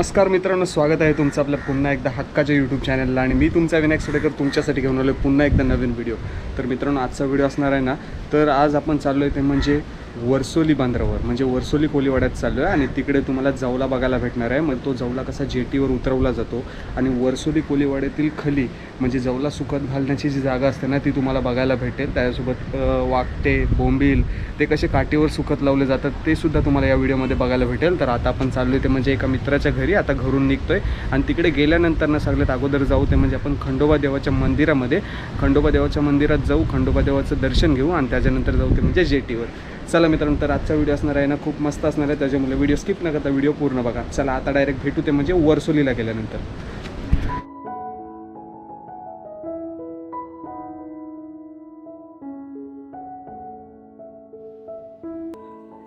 नमस्कार मित्रांनो स्वागत आहे तुमचं आपल्या पुन्हा एकदा हक्काच्या यूट्यूब चॅनलला आणि मी तुमचा विनायक सडेकर तुमच्यासाठी घेऊन आलो पुन्हा एकदा नवीन व्हिडिओ तर मित्रांनो आजचा व्हिडिओ असणार आहे ना तर आज आपण चाललो आहे ते म्हणजे वर्सोली बांद्रावर म्हणजे वर्सोली कोलीवाड्यात चाललो आहे आणि तिकडे तुम्हाला जवला बघायला भेटणार आहे. मग तो जवला कसा जेटीवर उतरवला जातो आणि वर्सोली कोलीवाड्यातील खली म्हणजे जवला सुकत घालण्याची जी जागा असते ना ती तुम्हाला बघायला भेटेल. त्याच्यासोबत वाकटे बोंबील ते कसे काठीवर सुकत लावले जातात ते सुद्धा तुम्हाला या व्हिडिओमध्ये बघायला भेटेल. तर आता आपण चाललो ते म्हणजे एका मित्राच्या घरी आता घरून निघतोय. आणि तिकडे गेल्यानंतर ना सगळ्यात अगोदर जाऊ ते म्हणजे आपण खंडोबा देवाच्या मंदिरामध्ये. खंडोबा देवाच्या मंदिरात जाऊ खंडोबा देवाचं दर्शन घेऊ आणि त्याच्यानंतर जाऊ ते म्हणजे जेटीवर. चला मित्रांनो तर आजचा व्हिडिओ असणार आहे ना खूप मस्त असणार आहे. त्याच्यामुळे व्हिडिओ स्किप न करता व्हिडिओ पूर्ण बघा. चला आता डायरेक्ट भेटू ते म्हणजे वर्सोलीला गेल्यानंतर.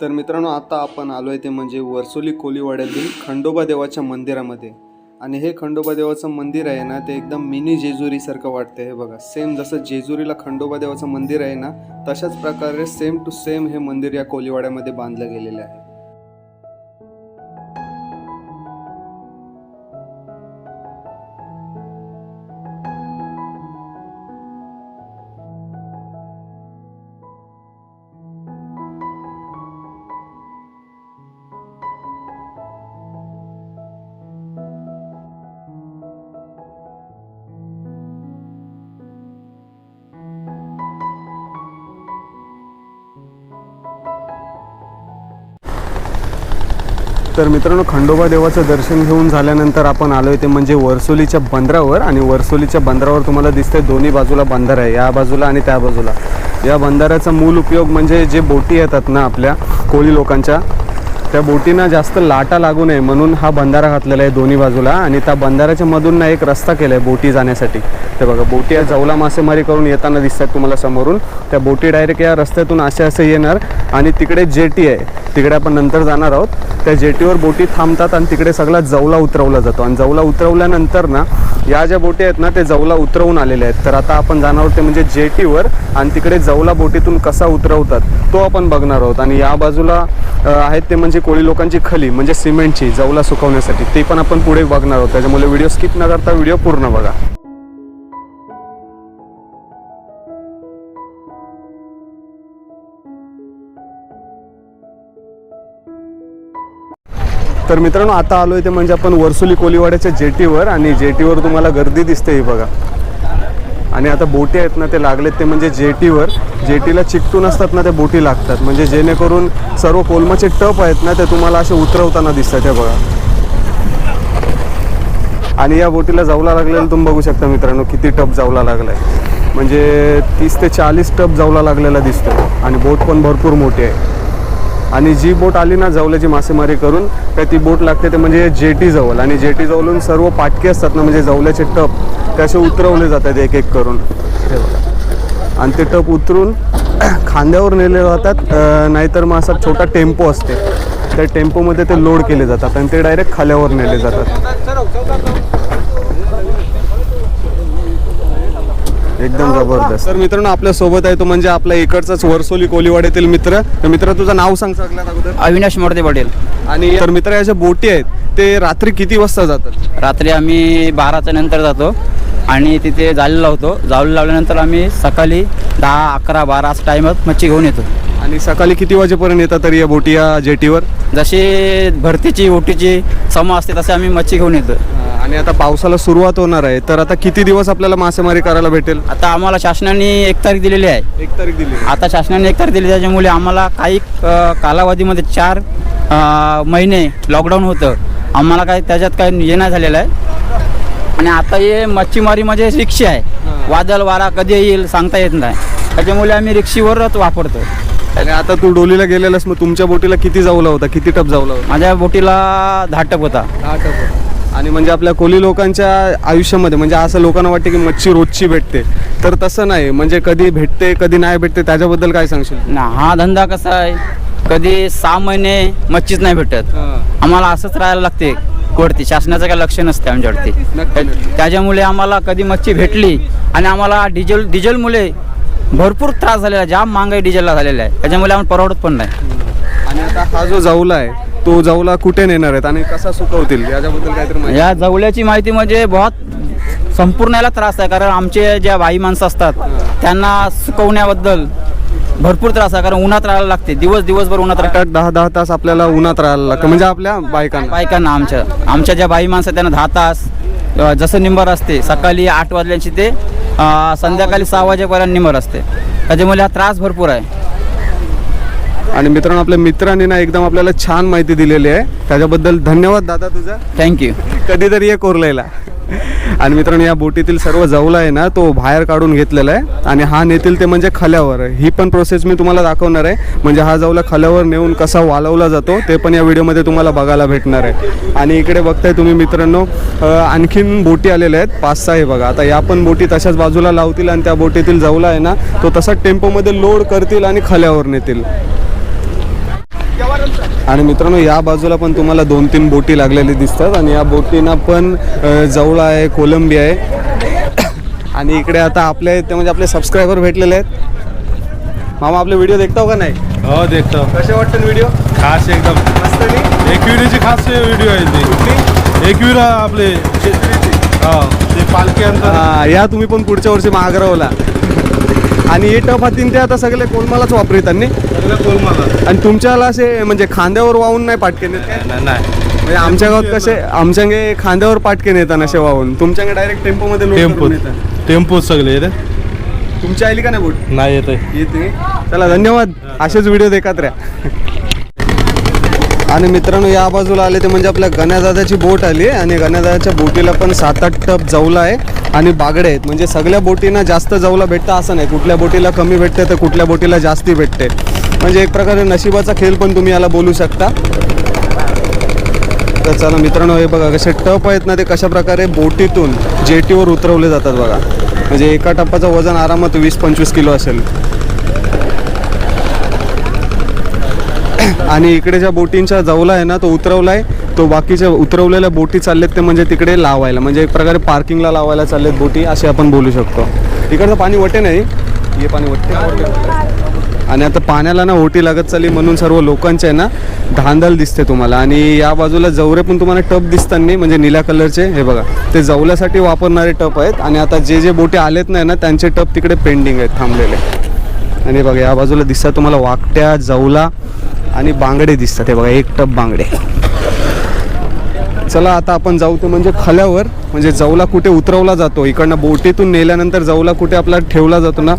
तर मित्रांनो आता आपण आलो आहे ते म्हणजे वर्सोली कोलीवाड्यातील खंडोबा देवाच्या मंदिरामध्ये. आणि हे खंडोबा देवाचं मंदिर आहे ना ते एकदम मिनी जेजुरीसारखं वाटतं हे बघा सेम जसं जेजुरीला खंडोबा देवाचं मंदिर आहे ना तशाच प्रकारे सेम टू सेम हे मंदिर या कोलीवाड्यामध्ये बांधलं गेलेलं आहे. तर मित्रांनो खंडोबा देवाचं दर्शन घेऊन झाल्यानंतर आपण आलो आहे ते म्हणजे वर्सोलीच्या बंदरावर आणि वर्सोलीच्या बंदरावर तुम्हाला दिसतंय दोन्ही बाजूला बंदर आहे. या बाजूला आणि त्या बाजूला. या बंदराचा मूल उपयोग म्हणजे जे बोटी येतात ना आपल्या कोळी लोकांच्या त्या बोटींना जास्त लाटा लागू नये म्हणून हा बंधारा घातलेला आहे दोन्ही बाजूला आणि त्या बंधाऱ्याच्या मधून ना एक रस्ता केला आहे बोटी जाण्यासाठी. ते बघा बोटी या जवला मासेमारी करून येताना दिसतात तुम्हाला समोरून. त्या बोटी डायरेक्ट या रस्त्यातून असे असे येणार आणि तिकडे जेटी आहे. तिकडे आपण नंतर जाणार आहोत. त्या जेटीवर बोटी थांबतात आणि तिकडे सगळा जवला उतरवला जातो. आणि जवला उतरवल्यानंतर ना या ज्या बोटी आहेत ना ते जवला उतरवून आलेल्या आहेत. तर आता आपण जाणार आहोत ते म्हणजे जेटीवर आणि तिकडे जवला बोटीतून कसा उतरवतात तो आपण बघणार आहोत. आणि या बाजूला आहेत ते म्हणजे कोळी लोकांची खली म्हणजे सिमेंटची जवला सुकवण्यासाठी ते पण आपण पुढे बघणार आहोत. त्याच्यामुळे व्हिडिओ स्किप न करता व्हिडिओ पूर्ण बघा. तर मित्रांनो आता आलोय ते म्हणजे आपण वर्सुली कोलीवाड्याच्या जेटीवर आणि जेटीवर तुम्हाला गर्दी दिसते ही बघा. आणि आता बोटी आहेत ना ते लागलेत ते म्हणजे जेटीवर. जेटीला चिकटून असतात ना त्या बोटी लागतात. म्हणजे जेणेकरून सर्व कोलमाचे टप आहेत ना ते तुम्हाला असे उतरवताना दिसतात हे बघा. आणि या बोटीला जाऊला लागलेलं तुम्ही बघू शकता मित्रांनो किती टप जाऊला लागलाय. म्हणजे तीस ते चाळीस टप जाऊला लागलेला दिसतो आणि बोट पण भरपूर मोठी आहे. आणि जी बोट आली ना जवल्याची मासेमारी करून काय ती बोट लागते ते म्हणजे जेटी जवळ. आणि जेटी जवळून सर्व पाटके असतात ना म्हणजे जवल्याचे टप त्याचे असे उतरवले जातात एक एक करून. हे बघा. आणि ते टप उतरून खांद्यावर नेले जातात नाहीतर मग असा छोटा टेम्पो असते. त्या टेम्पोमध्ये ते लोड केले जातात आणि ते डायरेक्ट खाल्यावर नेले जातात. एकदम जबरदस्त. तर मित्रांनो आपल्यासोबत आहे तो म्हणजे आपला इकडचाच वर्सोली कोलीवाड्यातील मित्र. तर मित्र तुझं नाव सांग सगळ्यात अगोदर. अविनाश मोडते पटेल. आणि तर मित्र याच्या बोटी आहेत ते रात्री किती वाजता जातात? रात्री आम्ही बाराच्या नंतर जातो आणि तिथे जाळी लावतो. जाळी लावल्यानंतर आम्ही सकाळी दहा अकरा बारा असं टायमात मच्छी घेऊन येतो. आणि सकाळी किती वाजेपर्यंत येतात तरी या बोटी या जेटीवर? जशी भरतीची ओटीची सम असते तसे आम्ही मच्छी घेऊन येतो. आणि आता पावसाला सुरुवात होणार आहे. तर आता किती दिवस आपल्याला मासेमारी करायला भेटेल? आता आम्हाला शासनाने एक तारीख दिलेली आहे. एक तारीख दिली आता शासनाने एक तारीख दिली त्याच्यामुळे आम्हाला काही अ, कालावधीमध्ये चार अ, महिने लॉकडाऊन होतं. आम्हाला काही त्याच्यात काही हे नाही झालेलं आहे. आणि आता हे मच्छीमारी म्हणजे रिक्षा आहे. वादळ वारा कधी येईल सांगता येत नाही. त्याच्यामुळे आम्ही रिक्षीवरच वापरतो. आणि आता तू डोलीला गेलेलास मग तुमच्या बोटीला किती जावला होता किती टप जावला होता माझ्या बोटीला दहा टप होता. दहा टप आणि म्हणजे आपल्या कोली लोकांच्या आयुष्यामध्ये म्हणजे असं लोकांना वाटते की मच्छी रोजची भेटते. तर तसं नाही. म्हणजे कधी भेटते कधी नाही भेटते त्याच्याबद्दल काय सांगशील? ना हा धंदा कसा आहे? कधी सहा महिने मच्छीच नाही भेटत. आम्हाला असंच राहायला लागते वरती. शासनाचं काही लक्ष नसते आमच्यावरती. त्याच्यामुळे आम्हाला कधी मच्छी भेटली आणि आम्हाला डिझेल डिझेलमुळे भरपूर त्रास झालेला आहे. जाम महागाई डिझेलला झालेला आहे. त्याच्यामुळे आम्हाला परवडत पण नाही. आणि आता हा जो जाऊला आहे तो जवला कुठे नेणार आहेत आणि कसा सुकवतील याच्याबद्दल काहीतरी माहिती या जवल्याची माहिती म्हणजे बहुत संपूर्ण याला त्रास आहे कारण आमचे ज्या बाई माणसं असतात त्यांना सुकवण्याबद्दल भरपूर त्रास आहे कारण उन्हात राहायला लागते दिवस दिवसभर उन्हात राहा आठ आठ दहा दहा तास आपल्याला उन्हात राहायला लागतं म्हणजे आपल्या बायकांना. बायकांना आमच्या आमच्या ज्या बाई माणसं आहेत, त्यांना दहा तास अ, जसं निंबर असते सकाळी आठ वाजल्याची ते अ, संध्याकाळी सहा वाजेपर्यंत निंबर असते. त्याच्यामुळे हा त्रास भरपूर आहे. आणि मित्रांनो आपल्या मित्रांनी ना एकदम आपल्याला छान माहिती दिलेली आहे. त्याच्याबद्दल धन्यवाद दादा तुझा. थँक्यू कधीतरी ये कोरलेला. आणि मित्रांनो या बोटीतील सर्व जवला आहे ना तो बाहेर काढून घेतलेला आहे. आणि हा नेतील ते म्हणजे खल्यावर. ही पण प्रोसेस मी तुम्हाला दाखवणार आहे. म्हणजे हा जवला खल्यावर नेऊन कसा वालवला जातो ते पण या व्हिडिओमध्ये तुम्हाला बघायला भेटणार आहे. आणि इकडे बघताय तुम्ही मित्रांनो आणखीन बोटी आलेल्या आहेत. पाच सहा आहे बघा. आता या पण बोटी तशाच बाजूला लावतील आणि त्या बोटीतील जवला आहे ना तो तसाच टेम्पोमध्ये लोड करतील आणि खल्यावर नेतील. आणि मित्रांनो या बाजूला पण तुम्हाला दोन तीन बोटी लागलेली दिसतात आणि या बोटींना पण जवळा आहे कोलंबी आहे. आणि इकडे आता आपले ते म्हणजे आपले सबस्क्रायबर भेटलेले आहेत. मामा आपले व्हिडिओ देखताव का नाही? हो देखतो कसे वाटतं व्हिडिओ खास एकदम. मस्त नाही? एकविरीची खास व्हिडिओ आहे ते. एकविरा आपले. हा ते पालखी अंतर हा, या तुम्ही पण पुढच्या वर्षी महागरावला आणि हे टप हातीन ते आता सगळे कोलमालाच वापरतांनी सगळं कोलमाला आणि तुमच्याला असे म्हणजे खांद्यावर वाहून नाही पाटके नेत काय नाही नाही. म्हणजे आमच्या गावात कसे आमच्याकडे खांद्यावर पाटके नेतात असे वाहून. तुमच्याकडे डायरेक्ट टेम्पोमध्ये लोड टेम्पो करून नेतात टेम्पो सगळे रे तुमची आली का नाही बोट? नाही येत येते. चला धन्यवाद. असेच व्हिडिओ देखत राहा. आणि मित्रांनो या बाजूला आले ते म्हणजे आपल्या गण्यादादाची बोट आली आणि गण्यादादाच्या बोटीला पण सात आठ टप जवला आहे आणि बागडे आहेत. म्हणजे सगळ्या बोटींना जास्त जवला भेटतं असं नाही. कुठल्या बोटीला कमी भेटते तर कुठल्या बोटीला जास्ती भेटते. म्हणजे एक प्रकारे नशिबाचा खेळ पण तुम्ही याला बोलू शकता. तर चला मित्रांनो हे बघा कसे टप आहेत ना ते कशा प्रकारे बोटीतून जेटीवर उतरवले जातात बघा. म्हणजे एका टप्पाचं वजन आरामात वीस पंचवीस किलो असेल. आणि इकडे ज्या बोटींचा जवला आहे ना तो उतरवला आहे तो बाकीच्या उतरवलेल्या बोटी चाललेत ते म्हणजे तिकडे लावायला म्हणजे एक प्रकारे पार्किंगला लावायला चाललेत बोटी असे आपण बोलू शकतो. इकडचं पाणी वटे नाही. हे पाणी वटे. आणि आता पाण्याला ना ओटी लागत चालली म्हणून सर्व लोकांचे आहे ना धांदल दिसते तुम्हाला. आणि या बाजूला जवरे पण तुम्हाला टप दिसतात नाही म्हणजे निळ्या कलरचे. हे बघा ते जवल्यासाठी वापरणारे टप आहेत. आणि आता जे जे बोटे आलेत नाही ना त्यांचे टप तिकडे पेंडिंग आहेत थांबलेले. आणि बघा या बाजूला दिसतात तुम्हाला वाकट्या जवला आणि बांगडे दिसतात. हे बघा एक टप बांगडे. चला आता आपण जाऊ ते म्हणजे खल्यावर. म्हणजे जवला कुठे उतरवला जातो इकडनं बोटीतून नेल्यानंतर जवला कुठे आपला ठेवला जातो ना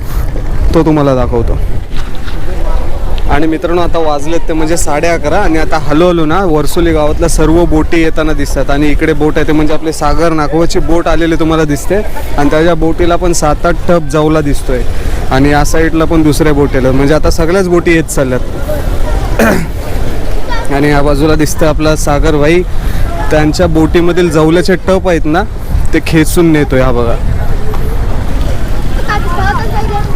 तो तुम्हाला दाखवतो. आणि मित्रांनो आता वाजलेत ते म्हणजे साडे अकरा आणि आता हलवलो ना वर्सोली गावातल्या सर्व बोटी येताना दिसतात. आणि इकडे बोट आहे ते म्हणजे आपले सागर नागवाची बोट आलेली तुम्हाला दिसते. आणि त्याच्या बोटीला पण सात आठ टप जवला दिसतोय. आणि या साईडला पण दुसऱ्या बोटीला. म्हणजे आता सगळ्याच बोटी येत चालल्यात. आणि या बाजूला दिसतं आपला सागर भाई. त्यांच्या बोटीमधील जवल्याचे टप आहेत ना ते खेचून नेतोय हा बघा.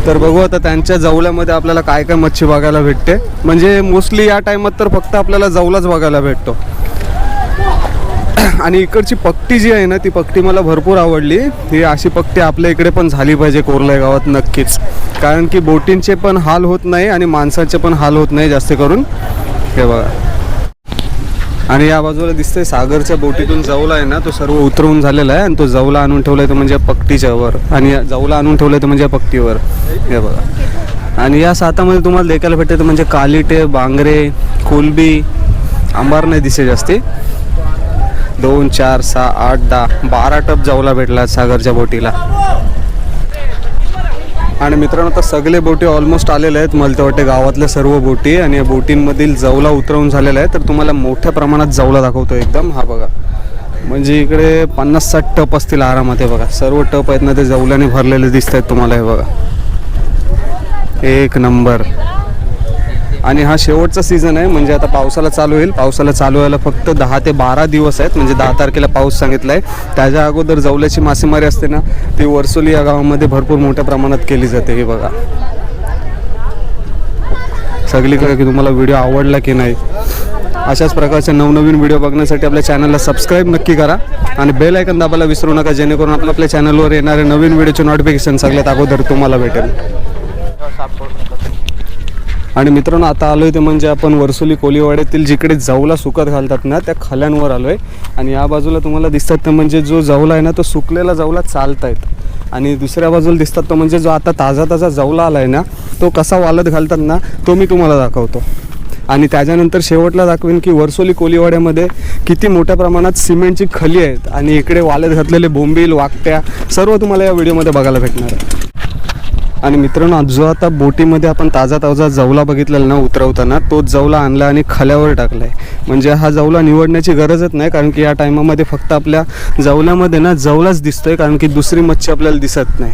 तर बघू आता त्यांच्या जवल्यामध्ये आपल्याला काय काय मच्छी बघायला भेटते. म्हणजे मोस्टली या टायमात तर फक्त आपल्याला जवलाच बघायला भेटतो. आणि इकडची पक्टी जी आहे ना ती पक्टी मला भरपूर आवडली. ही अशी पक्टी आपल्या इकडे पण झाली पाहिजे कोरलाय गावात नक्कीच. कारण की बोटींचे पण हाल होत नाही आणि माणसाचे पण हाल होत नाही जास्त करून. हे बघा. आणि या बाजूला दिसतंय सागरच्या बोटीतून जवला आहे ना तो सर्व उतरवून झालेला आहे आणि तो जवला आणून ठेवलाय तो म्हणजे पक्टीच्या वर. आणि जवला आणून ठेवलाय तो म्हणजे या म्हणजे हे बघा. आणि या सातामध्ये तुम्हाला देखायला भेटते म्हणजे कालिटे बांगरे कोलबी आंबार नाही दिसे जास्ती. दोन चार सहा आठ दहा बारा टप जाऊला भेटला सागरच्या बोटीला. आणि मित्रांनो आता सगळे बोटी ऑलमोस्ट आलेले आहेत. मला तर वाटते गावातल्या सर्व बोटी आणि या बोटींमधील जवला उतरवून झालेला आहे तर तुम्हाला मोठ्या प्रमाणात जवला दाखवतो एकदम. हा बघा. म्हणजे इकडे पन्नास साठ टप असतील आरामात हे बघा. सर्व टप आहेत ना ते जवल्याने भरलेले दिसत आहेत तुम्हाला हे बघा. एक नंबर. आणि हा शेवटचा सीझन आहे. म्हणजे आता पावसाला चालू होईल. पावसाला चालू व्हायला फक्त दहा ते बारा दिवस आहेत. म्हणजे दहा तारखेला पाऊस सांगितला आहे त्याच्या अगोदर जवल्याची मासेमारी असते ना ती वर्सोली या गावामध्ये भरपूर मोठ्या प्रमाणात केली जाते. हे बघा. सगळीकडे की तुम्हाला व्हिडिओ आवडला की नाही अशाच प्रकारचे नवनवीन व्हिडिओ बघण्यासाठी आपल्या चॅनलला सबस्क्राईब नक्की करा. आणि बेल ऐकन दाबायला विसरू नका जेणेकरून आपल्या आपल्या चॅनलवर येणारे नवीन व्हिडिओचे नोटिफिकेशन सगळ्यात अगोदर तुम्हाला भेटेल. आणि मित्रांनो आता आलो आहे ते म्हणजे आपण वरसोली कोलीवाड्यातील जिकडे जाऊला सुकत घालतात ना त्या खल्यांवर आहे आणि या बाजूला तुम्हाला दिसतात ते म्हणजे जो जाऊला आहे ना तो सुकलेला जवला आहेत आणि दुसऱ्या बाजूला दिसतात तो म्हणजे जो आता ताजा ताजा जावला आला आहे ना तो कसा वालत घालतात ना तो मी तुम्हाला दाखवतो. आणि त्याच्यानंतर शेवटला दाखवेन की वरसोली कोलीवाड्यामध्ये किती मोठ्या प्रमाणात सिमेंटची खली आहेत आणि इकडे वालत घातलेले बोंबील वाकट्या सर्व तुम्हाला या व्हिडिओमध्ये बघायला भेटणार आहे. आणि मित्रांनो जो आता बोटीमध्ये आपण ताजा ताजा जवला बघितलेला ना उतरवताना तो जवला आणला आणि खाल्यावर टाकला आहे म्हणजे हा जवला निवडण्याची गरजच नाही कारण की या टायमामध्ये फक्त आपल्या जवल्यामध्ये ना जवलाच दिसतोय कारण की दुसरी मच्छी आपल्याला दिसत नाही.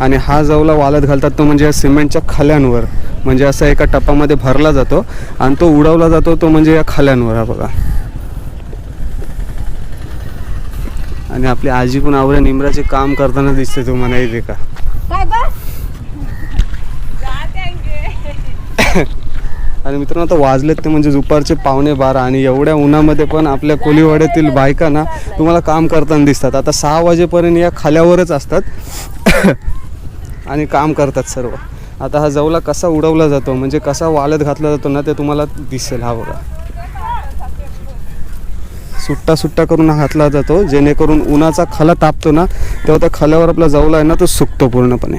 आणि हा जवला वालत घालतात तो म्हणजे या सिमेंटच्या खाल्यांवर. म्हणजे असा एका टपामध्ये भरला जातो आणि तो उडवला जातो तो म्हणजे या खाल्यांवर हा बघा. आणि आपली आजी पण आवड्या निमराचे काम करताना दिसते तुम्हाला इथे का काय बा आणि मित्रांनो आता वाजलेत ते म्हणजे दुपारचे पावणे बारा आणि एवढ्या उन्हामध्ये पण आपल्या कोलीवाड्यातील बायका ना तुम्हाला काम करताना दिसतात. आता सहा वाजेपर्यंत या खाल्यावरच असतात. आणि काम करतात सर्व. आता हा जवला कसा उडवला जातो म्हणजे कसा वालत घातला जातो ना ते तुम्हाला दिसेल हा बघा. सुट्टा सुट्टा करून हा घातला जातो जेणेकरून उन्हाचा खला तापतो ना तेव्हा त्या खल्यावर आपला जवला आहे ना तो सुकतो पूर्णपणे.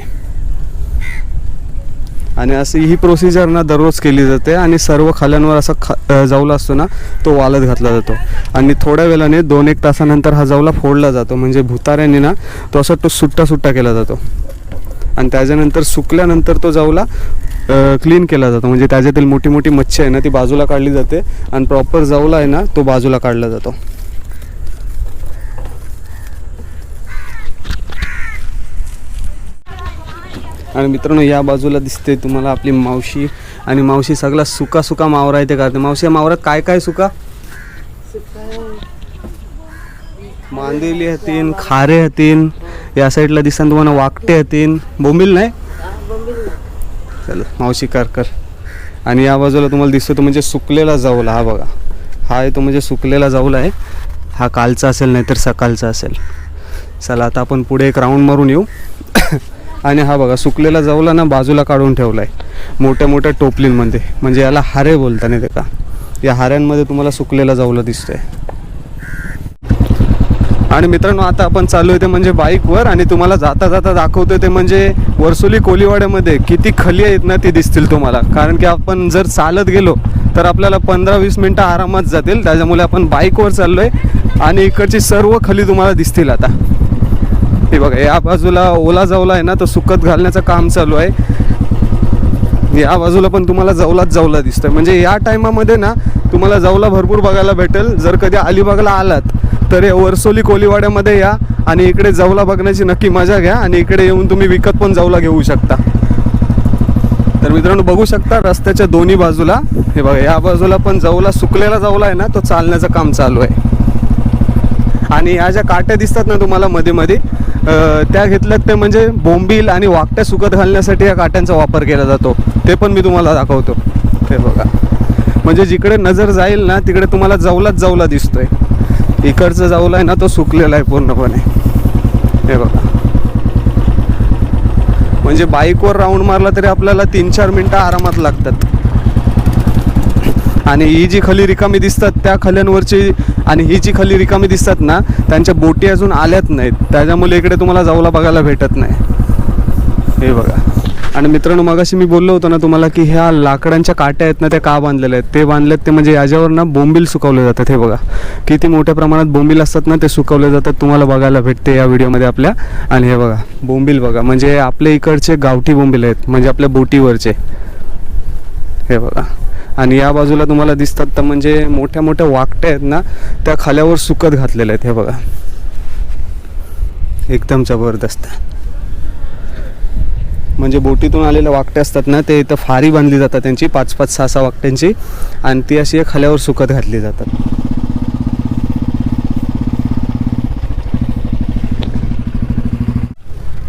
आणि अशी ही प्रोसिजर ना दररोज केली जाते आणि सर्व खाल्यांवर असा खा जाऊला असतो ना तो वालत घातला जातो. आणि थोड्या वेळाने दोन एक तासानंतर हा जावला फोडला जातो. म्हणजे भुताऱ्याने ना तो असा तो सुट्टा सुट्टा केला जातो. आणि त्याच्यानंतर सुकल्यानंतर तो जाऊला क्लीन केला जातो. म्हणजे त्याच्यातील मोठी मोठी मच्छी आहे ना ती बाजूला काढली जाते आणि प्रॉपर जावला आहे ना तो बाजूला काढला जातो. आणि मित्रांनो या बाजूला दिसते तुम्हाला आपली मावशी. आणि मावशी सगळा सुका सुका मावरा आहे ते करते. मावशी या मावरात काय काय सुका? मांदेली हतीन खारे हतीन या साईडला दिसतात तुम्हाला वाकटे हतीन. बोंबील नाही? चल मावशी कर कर. आणि या बाजूला तुम्हाला दिसतो तो म्हणजे सुकलेला जाऊला. हा बघा. हा आहे तो म्हणजे सुकलेला जाऊला आहे. हा कालचा असेल नाहीतर सकाळचा असेल. चला आता आपण पुढे एक राऊंड मारून येऊ. आणि हा बघा सुकलेला जाऊला ना बाजूला काढून ठेवला आहे मोठ्या मोठ्या टोपलींमध्ये. म्हणजे याला हारे बोलताना ते का? या हाऱ्यांमध्ये तुम्हाला सुकलेला जाऊला दिसतोय. आणि मित्रांनो आता आपण चालू आहे ते म्हणजे बाईकवर आणि तुम्हाला जाता जाता दाखवतोय ते म्हणजे वर्सोली कोलीवाड्यामध्ये किती खली आहेत ना ती दिसतील तुम्हाला. कारण की आपण जर चालत गेलो तर आपल्याला पंधरा वीस मिनटं आरामात जातील. त्याच्यामुळे आपण बाईकवर चाललोय आणि इकडची सर्व खली तुम्हाला दिसतील आता. हे बघा या बाजूला ओला जावला आहे ना तर सुकत घालण्याचं काम चालू आहे. या बाजूला पण तुम्हाला जवलाच जवला दिसतोय. म्हणजे या टायमामध्ये ना तुम्हाला जवला भरपूर बघायला भेटेल. जर कधी अलिबागला आलात तर या वरसोली कोलीवाड्यामध्ये या आणि इकडे जवला बघण्याची नक्की मजा घ्या आणि इकडे येऊन तुम्ही विकत पण जवला घेऊ शकता. तर मित्रांनो बघू शकता रस्त्याच्या दोन्ही बाजूला. हे बघा या बाजूला पण जवला सुकलेला जवला आहे ना तो चालण्याचं काम चालू आहे. आणि ह्या ज्या काट्या दिसतात ना तुम्हाला मध्ये मध्ये त्या घेतल्यात ते म्हणजे बोंबील आणि वाकट्या सुकत घालण्यासाठी या काट्यांचा वापर केला जातो. ते पण मी तुम्हाला दाखवतो. ते बघा. म्हणजे जिकडे नजर जाईल ना तिकडे तुम्हाला जवलाच जवला दिसतोय. इकडचं जवला आहे ना तो सुकलेला आहे पूर्णपणे. हे बघा. म्हणजे बाईकवर राऊंड मारला तरी आपल्याला तीन चार मिनटं आरामात लागतात. आणि ही जी खली रिकामी दिसतात त्या खल्यांवरची आणि ही जी खली रिकामी दिसतात ना त्यांच्या बोटी अजून आल्याच नाहीत. त्याच्यामुळे इकडे तुम्हाला जाऊला बघायला भेटत नाही. हे बघा. आणि मित्रांनो मगाशी मी बोललो होतो ना तुम्हाला की ह्या लाकडांच्या काट्या आहेत ना त्या का बांधलेल्या आहेत? ते बांधलेत ते म्हणजे याच्यावर ना बोंबील सुकवले जातात. हे बघा. किती मोठ्या प्रमाणात बोंबील असतात ना ते सुकवले जातात. तुम्हाला बघायला भेटते या व्हिडिओमध्ये आपल्या. आणि हे बघा बोंबील बघा. म्हणजे आपल्या इकडचे गावठी बोंबील आहेत. म्हणजे आपल्या बोटीवरचे. हे बघा. आणि या बाजूला तुम्हाला दिसतात तर म्हणजे मोठ्या मोठ्या वाकट्या आहेत ना त्या खाल्यावर सुकत घातलेल्या आहेत हे बघा. एकदम जबरदस्त. म्हणजे बोटीतून आलेल्या वाकट्या असतात ना ते इथं फारी बांधली जातात त्यांची पाच पाच सहा सहा वाकट्यांची आणि ती अशी खाल्यावर सुकत घातली जातात.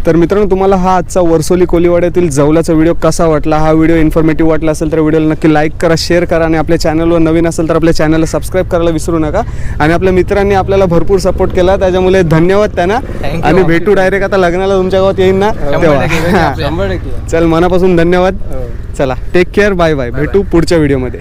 तर मित्रांनो तुम्हाला हा आजचा वर्सोली कोलीवाड्यातील जवल्याचा व्हिडिओ कसा वाटला? हा व्हिडिओ इन्फॉर्मेटिव्ह वाटला असेल तर व्हिडिओला नक्की लाईक करा शेअर करा आणि आपल्या चॅनलवर नवीन असेल तर आपल्या चॅनलला सबस्क्राईब करायला विसरू नका. आणि आपल्या मित्रांनी आपल्याला भरपूर सपोर्ट केला त्याच्यामुळे धन्यवाद त्यांना. आणि भेटू डायरेक्ट आता लग्नाला तुमच्या गावात येईन ना? तेव्हा. चल मनापासून धन्यवाद. चला टेक केअर बाय बाय भेटू पुढच्या व्हिडिओमध्ये